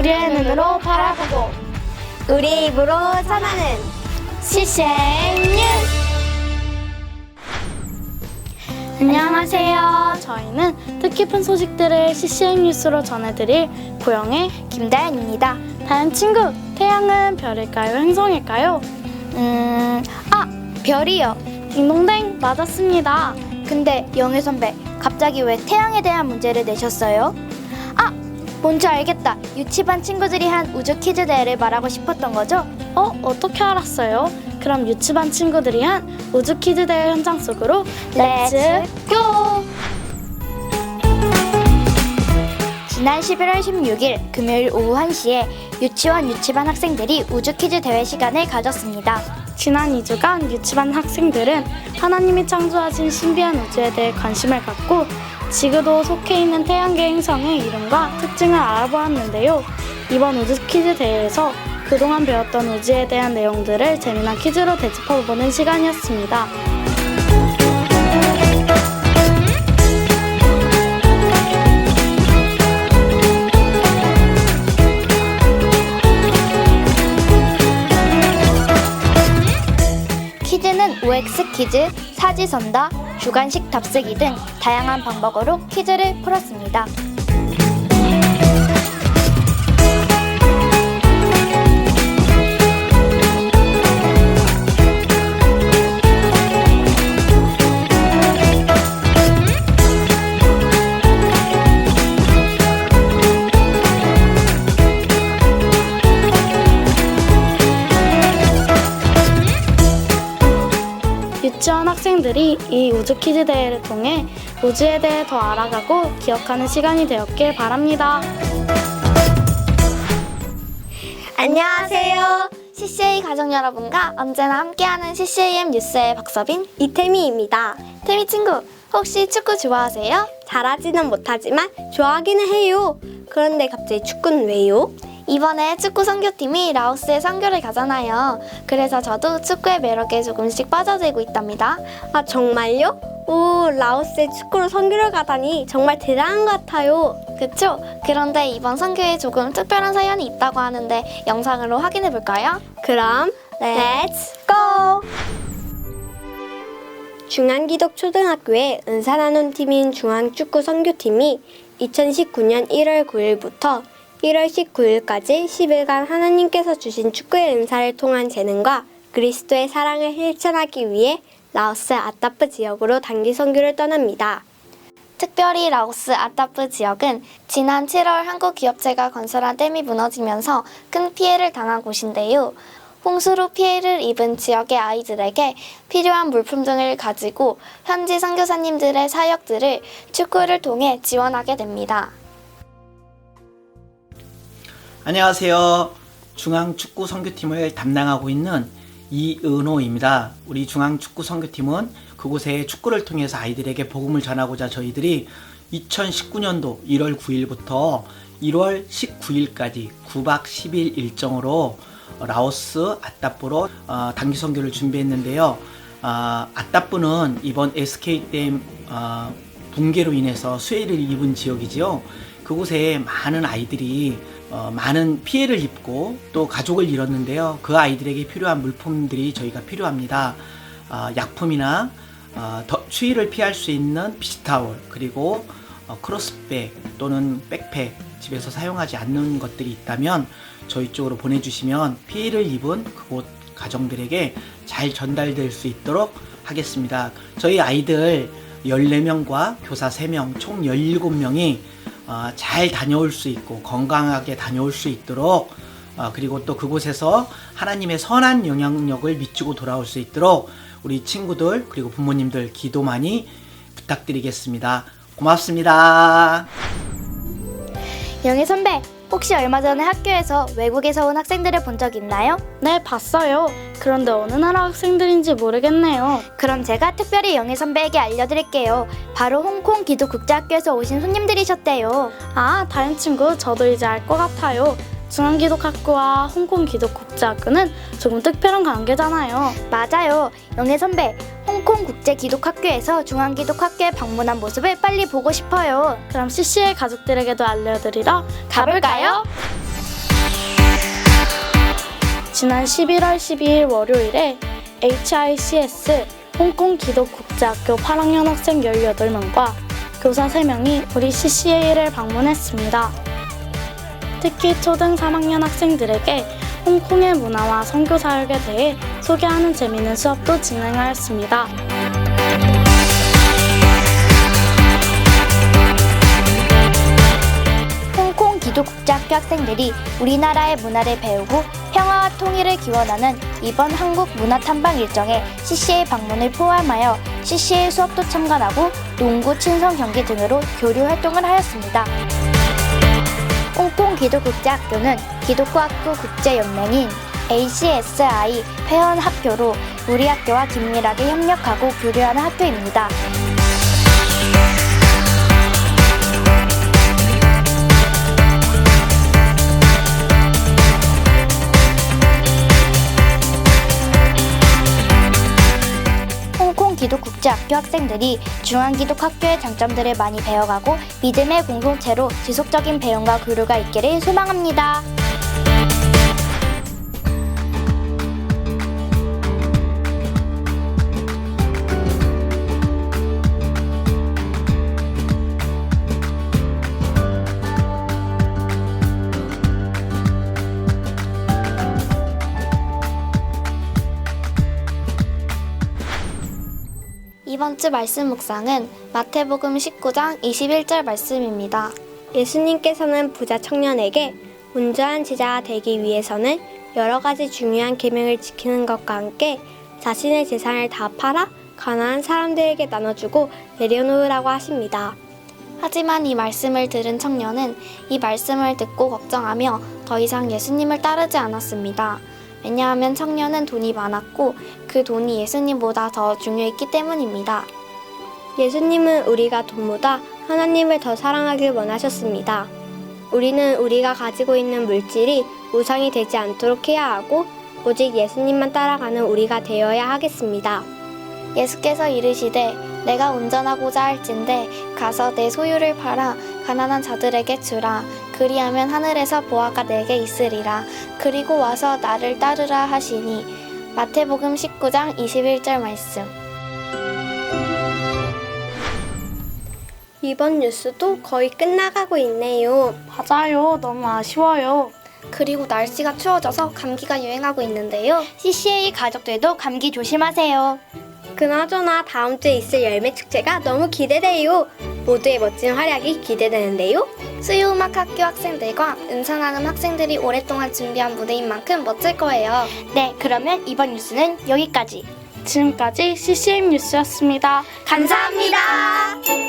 우리의 눈으로 바라보고 우리 입으로 전하는 시생 뉴스 안녕하세요. 저희는 뜻깊은 소식들을 CCM 뉴스로 전해드릴 고영의 김다연입니다. 다른 친구, 태양은 별일까요? 행성일까요? 음, 아, 별이요. 딩동댕 맞았습니다. 근데 영애 선배, 갑자기 왜 태양에 대한 문제를 내셨어요? 아, 뭔지 알겠다. 유치반 친구들이 한 우주 퀴즈 대회를 말하고 싶었던 거죠? 어? 어떻게 알았어요? 그럼 유치반 친구들이 한 우주 퀴즈 대회 현장 속으로 렛츠 고! 지난 11월 16일 금요일 오후 1시에 유치원 유치반 학생들이 우주 퀴즈 대회 시간을 가졌습니다. 지난 2주간 유치반 학생들은 하나님이 창조하신 신비한 우주에 대해 관심을 갖고 지구도 속해 있는 태양계 행성의 이름과 특징을 알아보았는데요. 이번 우주 퀴즈 대회에서 그동안 배웠던 우주에 대한 내용들을 재미난 퀴즈로 되짚어보는 시간이었습니다. 퀴즈는 OX 퀴즈, 사지선다, 주관식 답쓰기 등 다양한 방법으로 퀴즈를 풀었습니다. 유치원 학생들이 이 우주 퀴즈 대회를 통해 우주에 대해 더 알아가고 기억하는 시간이 되었길 바랍니다. 안녕하세요. CCA 가족 여러분과 언제나 함께하는 CCAM 뉴스의 박서빈, 이태미입니다. 태미 친구, 혹시 축구 좋아하세요? 잘하지는 못하지만 좋아하기는 해요. 그런데 갑자기 축구는 왜요? 이번에 축구 선교팀이 라오스에 선교를 가잖아요. 그래서 저도 축구의 매력에 조금씩 빠져들고 있답니다. 아 정말요? 오 라오스에 축구로 선교를 가다니 정말 대단한 것 같아요. 그쵸? 그런데 이번 선교에 조금 특별한 사연이 있다고 하는데 영상으로 확인해 볼까요? 그럼 네. Let's go! 중앙기독초등학교의 은사나눔 팀인 중앙축구 선교팀이 2019년 1월 9일부터 1월 19일까지 10일간 하나님께서 주신 축구의 은사를 통한 재능과 그리스도의 사랑을 실천하기 위해 라오스 아따프 지역으로 단기 선교를 떠납니다. 특별히 라오스 아따프 지역은 지난 7월 한국 기업체가 건설한 댐이 무너지면서 큰 피해를 당한 곳인데요. 홍수로 피해를 입은 지역의 아이들에게 필요한 물품 등을 가지고 현지 선교사님들의 사역들을 축구를 통해 지원하게 됩니다. 안녕하세요. 중앙축구 선교팀을 담당하고 있는 이은호입니다. 우리 중앙축구 선교팀은 그곳에 축구를 통해서 아이들에게 복음을 전하고자 저희들이 2019년도 1월 9일부터 1월 19일까지 9박 10일 일정으로 라오스 아따뿌로 어, 단기 선교를 준비했는데요. 아, 아따뿌는 이번 SK댐 어, 붕괴로 인해서 수해를 입은 지역이지요. 그곳에 많은 아이들이 어, 많은 피해를 입고 또 가족을 잃었는데요. 그 아이들에게 필요한 물품들이 저희가 필요합니다. 어, 약품이나 어, 더, 추위를 피할 수 있는 비스타올 그리고 어, 크로스백 또는 백팩 집에서 사용하지 않는 것들이 있다면 저희 쪽으로 보내주시면 피해를 입은 그곳 가정들에게 잘 전달될 수 있도록 하겠습니다. 저희 아이들 14명과 교사 3명, 총 17명이 어, 잘 다녀올 수 있고 건강하게 다녀올 수 있도록 어, 그리고 또 그곳에서 하나님의 선한 영향력을 미치고 돌아올 수 있도록 우리 친구들 그리고 부모님들 기도 많이 부탁드리겠습니다. 고맙습니다. 영희 선배, 혹시 얼마 전에 학교에서 외국에서 온 학생들을 본 적 있나요? 네, 봤어요. 그런데 어느 나라 학생들인지 모르겠네요. 그럼 제가 특별히 영희 선배에게 알려드릴게요. 바로 홍콩 기도 국제학교에서 오신 손님들이셨대요. 아, 다른 친구, 저도 이제 알 것 같아요. 중앙기독학교와 홍콩기독국제학교는 조금 특별한 관계잖아요. 맞아요. 영애 선배, 홍콩 국제 기독학교에서 중앙 기독학교에 방문한 모습을 빨리 보고 싶어요. 그럼 CC의 가족들에게도 알려드리러 가볼까요? 지난 11월 12일 월요일에 HICS 홍콩 기독국제학교 8학년 학생 18명과 교사 3명이 우리 CCA를 방문했습니다. 특히 초등 3학년 학생들에게 홍콩의 문화와 선교 사역에 대해 소개하는 재미있는 수업도 진행하였습니다. 홍콩 기독국제학교 학생들이 우리나라의 문화를 배우고 평화와 통일을 기원하는 이번 한국 문화 탐방 일정에 CCA 방문을 포함하여 CCA 수업도 참관하고 농구, 친선 경기 등으로 교류 활동을 하였습니다. 홍콩 기독국제학교는 기독교학교 국제연맹인 ACSI 회원 학교로 우리 학교와 긴밀하게 협력하고 교류하는 학교입니다. 기독국제학교 학생들이 중앙기독학교의 장점들을 많이 배워가고 믿음의 공동체로 지속적인 배움과 교류가 있기를 소망합니다. 번주 말씀 묵상은 마태복음 19장 21절 말씀입니다. 예수님께서는 부자 청년에게 온전한 제자가 되기 위해서는 여러 가지 중요한 계명을 지키는 것과 함께 자신의 재산을 다 팔아 가난한 사람들에게 나눠주고 내려놓으라고 하십니다. 하지만 이 말씀을 들은 청년은 이 말씀을 듣고 걱정하며 더 이상 예수님을 따르지 않았습니다. 왜냐하면 청년은 돈이 많았고 그 돈이 예수님보다 더 중요했기 때문입니다. 예수님은 우리가 돈보다 하나님을 더 사랑하길 원하셨습니다. 우리는 우리가 가지고 있는 물질이 우상이 되지 않도록 해야 하고 오직 예수님만 따라가는 우리가 되어야 하겠습니다. 예수께서 이르시되 내가 운전하고자 할진대 가서 내 소유를 팔아 가난한 자들에게 주라 그리하면 하늘에서 보아가 내게 있으리라 그리고 와서 나를 따르라 하시니 마태복음 19장 21절 말씀 이번 뉴스도 거의 끝나가고 있네요. 맞아요. 너무 아쉬워요. 그리고 날씨가 추워져서 감기가 유행하고 있는데요 CCA 가족들도 감기 조심하세요 그나저나 다음 주에 있을 열매 축제가 너무 기대돼요. 모두의 멋진 활약이 기대되는데요. 수요음악 학교 학생들과 은사나눔 학생들이 오랫동안 준비한 무대인 만큼 멋질 거예요 네 그러면 이번 뉴스는 여기까지 지금까지 CCM 뉴스였습니다. 감사합니다.